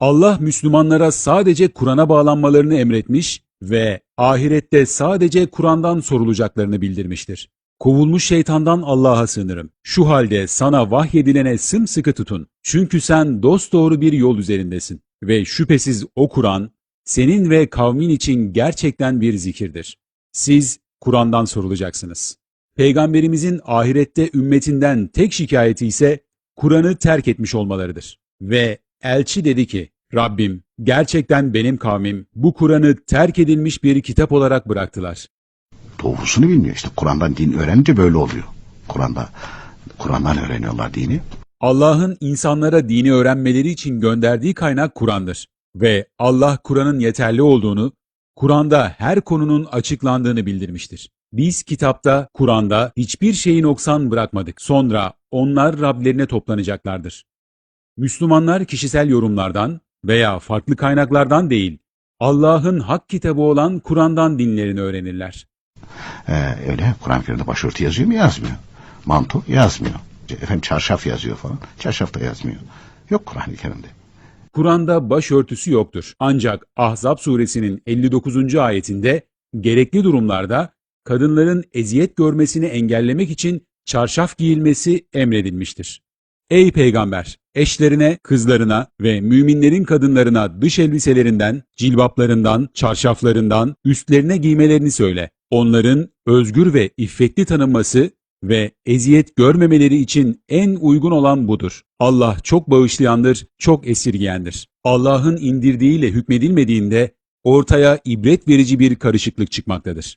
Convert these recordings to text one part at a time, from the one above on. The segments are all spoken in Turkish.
Allah Müslümanlara sadece Kur'an'a bağlanmalarını emretmiş ve ahirette sadece Kur'an'dan sorulacaklarını bildirmiştir. Kovulmuş şeytandan Allah'a sığınırım. Şu halde sana vahyedilene sımsıkı tutun. Çünkü sen dosdoğru bir yol üzerindesin. Ve şüphesiz o Kur'an, senin ve kavmin için gerçekten bir zikirdir. Siz Kur'an'dan sorulacaksınız. Peygamberimizin ahirette ümmetinden tek şikayeti ise Kur'an'ı terk etmiş olmalarıdır. Ve elçi dedi ki, Rabbim gerçekten benim kavmim bu Kur'an'ı terk edilmiş bir kitap olarak bıraktılar. Doğrusunu bilmiyor. İşte Kur'an'dan din öğrenince böyle oluyor. Kur'an'da Kur'an'dan öğreniyorlar dini. Allah'ın insanlara dini öğrenmeleri için gönderdiği kaynak Kur'an'dır. Ve Allah Kur'an'ın yeterli olduğunu, Kur'an'da her konunun açıklandığını bildirmiştir. Biz kitapta, Kur'an'da hiçbir şeyi noksan bırakmadık. Sonra onlar Rablerine toplanacaklardır. Müslümanlar kişisel yorumlardan veya farklı kaynaklardan değil, Allah'ın hak kitabı olan Kur'an'dan dinlerini öğrenirler. Ee, öyle Kur'an-ı Kerim'de başörtü yazıyor mu? Yazmıyor. Manto yazmıyor. Efendim çarşaf yazıyor falan. Çarşaf da yazmıyor. Yok Kur'an-ı Kerim'de. Kur'an'da başörtüsü yoktur. Ancak Ahzab suresinin 59. ayetinde gerekli durumlarda kadınların eziyet görmesini engellemek için çarşaf giyilmesi emredilmiştir. Ey peygamber! Eşlerine, kızlarına ve müminlerin kadınlarına dış elbiselerinden, cilbaplarından, çarşaflarından üstlerine giymelerini söyle. Onların özgür ve iffetli tanınması ve eziyet görmemeleri için en uygun olan budur. Allah çok bağışlayandır, çok esirgeyendir. Allah'ın indirdiğiyle hükmedilmediğinde ortaya ibret verici bir karışıklık çıkmaktadır.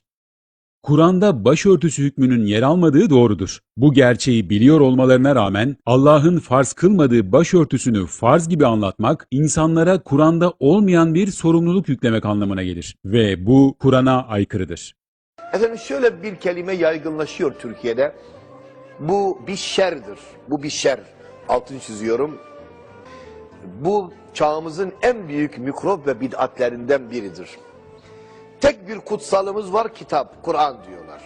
Kur'an'da başörtüsü hükmünün yer almadığı doğrudur. Bu gerçeği biliyor olmalarına rağmen Allah'ın farz kılmadığı başörtüsünü farz gibi anlatmak, insanlara Kur'an'da olmayan bir sorumluluk yüklemek anlamına gelir. Ve bu Kur'an'a aykırıdır. Efendim şöyle bir kelime yaygınlaşıyor Türkiye'de. Bu bir şerdir. Bu bir şer. Altını çiziyorum. Bu çağımızın en büyük mikrop ve bid'atlerinden biridir. Tek bir kutsalımız var kitap, Kur'an diyorlar.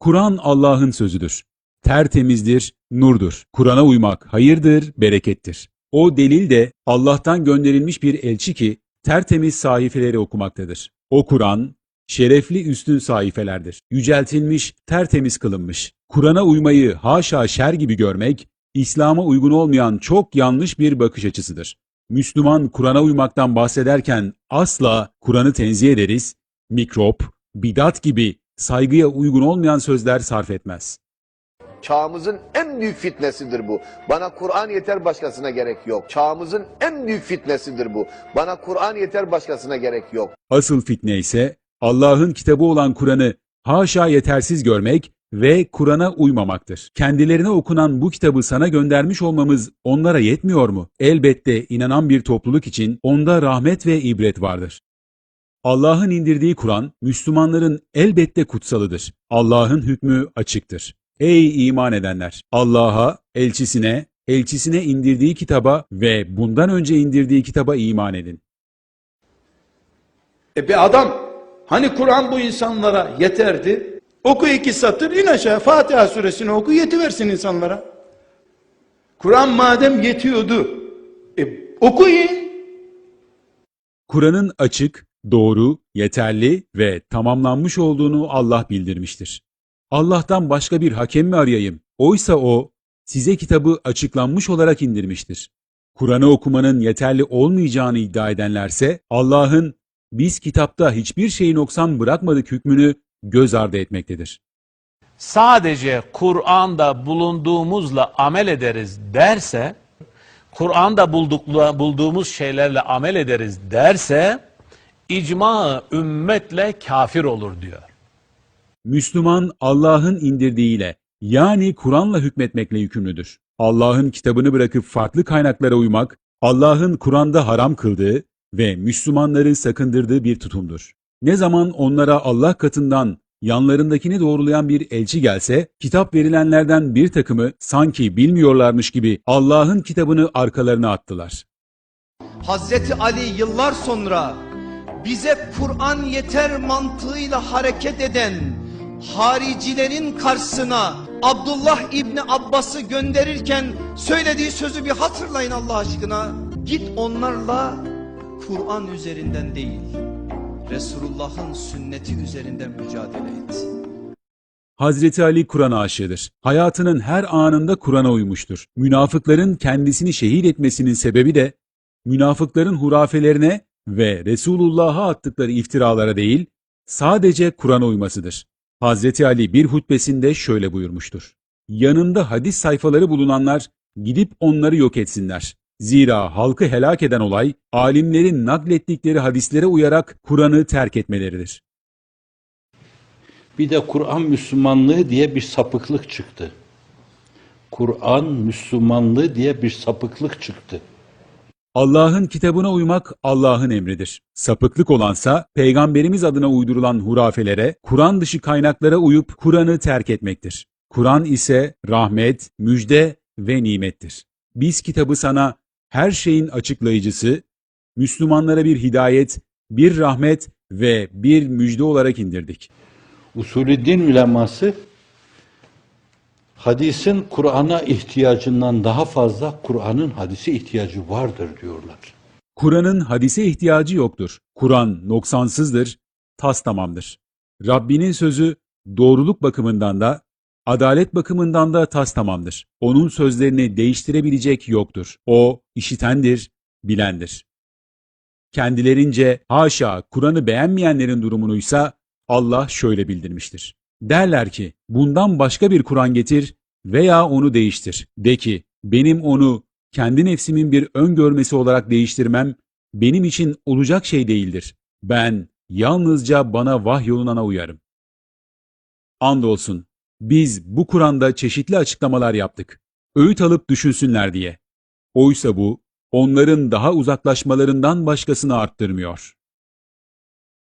Kur'an Allah'ın sözüdür. Tertemizdir, nurdur. Kur'an'a uymak hayırdır, berekettir. O delil de Allah'tan gönderilmiş bir elçi ki tertemiz sahifeleri okumaktadır. O Kur'an, şerefli üstün sahifelerdir. Yüceltilmiş, tertemiz kılınmış. Kur'an'a uymayı haşa şer gibi görmek, İslam'a uygun olmayan çok yanlış bir bakış açısıdır. Müslüman Kur'an'a uymaktan bahsederken asla Kur'an'ı tenzih ederiz, mikrop, bidat gibi saygıya uygun olmayan sözler sarf etmez. Çağımızın en büyük fitnesidir bu. Bana Kur'an yeter başkasına gerek yok. Çağımızın en büyük fitnesidir bu. Bana Kur'an yeter başkasına gerek yok. Asıl fitne ise Allah'ın kitabı olan Kur'an'ı haşa yetersiz görmek ve Kur'an'a uymamaktır. Kendilerine okunan bu kitabı sana göndermiş olmamız onlara yetmiyor mu? Elbette inanan bir topluluk için onda rahmet ve ibret vardır. Allah'ın indirdiği Kur'an, Müslümanların elbette kutsalıdır. Allah'ın hükmü açıktır. Ey iman edenler! Allah'a, elçisine, elçisine indirdiği kitaba ve bundan önce indirdiği kitaba iman edin. E bir adam hani Kur'an bu insanlara yeterdi. Oku iki satır in aşağı Fatiha suresini oku yetiversin insanlara. Kur'an madem yetiyordu. E okuyun. Kur'an'ın açık, doğru, yeterli ve tamamlanmış olduğunu Allah bildirmiştir. Allah'tan başka bir hakem mi arayayım? Oysa o size kitabı açıklanmış olarak indirmiştir. Kur'an'ı okumanın yeterli olmayacağını iddia edenlerse Allah'ın biz kitapta hiçbir şeyi noksan bırakmadık hükmünü göz ardı etmektedir. sadece Kur'an'da bulunduğumuzla amel ederiz derse, Kur'an'da bulduğumuz şeylerle amel ederiz derse, icma ümmetle kafir olur diyor. Müslüman Allah'ın indirdiğiyle yani Kur'an'la hükmetmekle yükümlüdür. Allah'ın kitabını bırakıp farklı kaynaklara uymak, Allah'ın Kur'an'da haram kıldığı ve Müslümanları sakındırdığı bir tutumdur. Ne zaman onlara Allah katından yanlarındakini doğrulayan bir elçi gelse, kitap verilenlerden bir takımı sanki bilmiyorlarmış gibi Allah'ın kitabını arkalarına attılar. Hazreti Ali yıllar sonra bize Kur'an yeter mantığıyla hareket eden haricilerin karşısına Abdullah İbni Abbas'ı gönderirken söylediği sözü bir hatırlayın Allah aşkına. Git onlarla Kur'an üzerinden değil, Resulullah'ın sünneti üzerinden mücadele et. Hazreti Ali Kur'an aşığıdır. Hayatının her anında Kur'an'a uymuştur. Münafıkların kendisini şehit etmesinin sebebi de münafıkların hurafelerine ve Resulullah'a attıkları iftiralara değil, sadece Kur'an'a uymasıdır. Hazreti Ali bir hutbesinde şöyle buyurmuştur. Yanında hadis sayfaları bulunanlar gidip onları yok etsinler. Zira halkı helak eden olay, alimlerin naklettikleri hadislere uyarak Kur'an'ı terk etmeleridir. Bir de Kur'an Müslümanlığı diye bir sapıklık çıktı. Kur'an Müslümanlığı diye bir sapıklık çıktı. Allah'ın kitabına uymak Allah'ın emridir. Sapıklık olansa peygamberimiz adına uydurulan hurafelere, Kur'an dışı kaynaklara uyup Kur'an'ı terk etmektir. Kur'an ise rahmet, müjde ve nimettir. Biz kitabı sana her şeyin açıklayıcısı, Müslümanlara bir hidayet, bir rahmet ve bir müjde olarak indirdik. Usulü din uleması hadisin Kur'an'a ihtiyacından daha fazla Kur'an'ın hadise ihtiyacı vardır diyorlar. Kur'an'ın hadise ihtiyacı yoktur. Kur'an noksansızdır, tas tamamdır. Rabbinin sözü doğruluk bakımından da, adalet bakımından da tas tamamdır. Onun sözlerini değiştirebilecek yoktur. O işitendir, bilendir. Kendilerince haşa Kur'an'ı beğenmeyenlerin durumunuysa Allah şöyle bildirmiştir. Derler ki bundan başka bir Kur'an getir veya onu değiştir. De ki benim onu kendi nefsimin bir öngörmesi olarak değiştirmem benim için olacak şey değildir. Ben yalnızca bana vahyolunana uyarım. Andolsun biz bu Kur'an'da çeşitli açıklamalar yaptık. Öğüt alıp düşünsünler diye. Oysa bu onların daha uzaklaşmalarından başkasını arttırmıyor.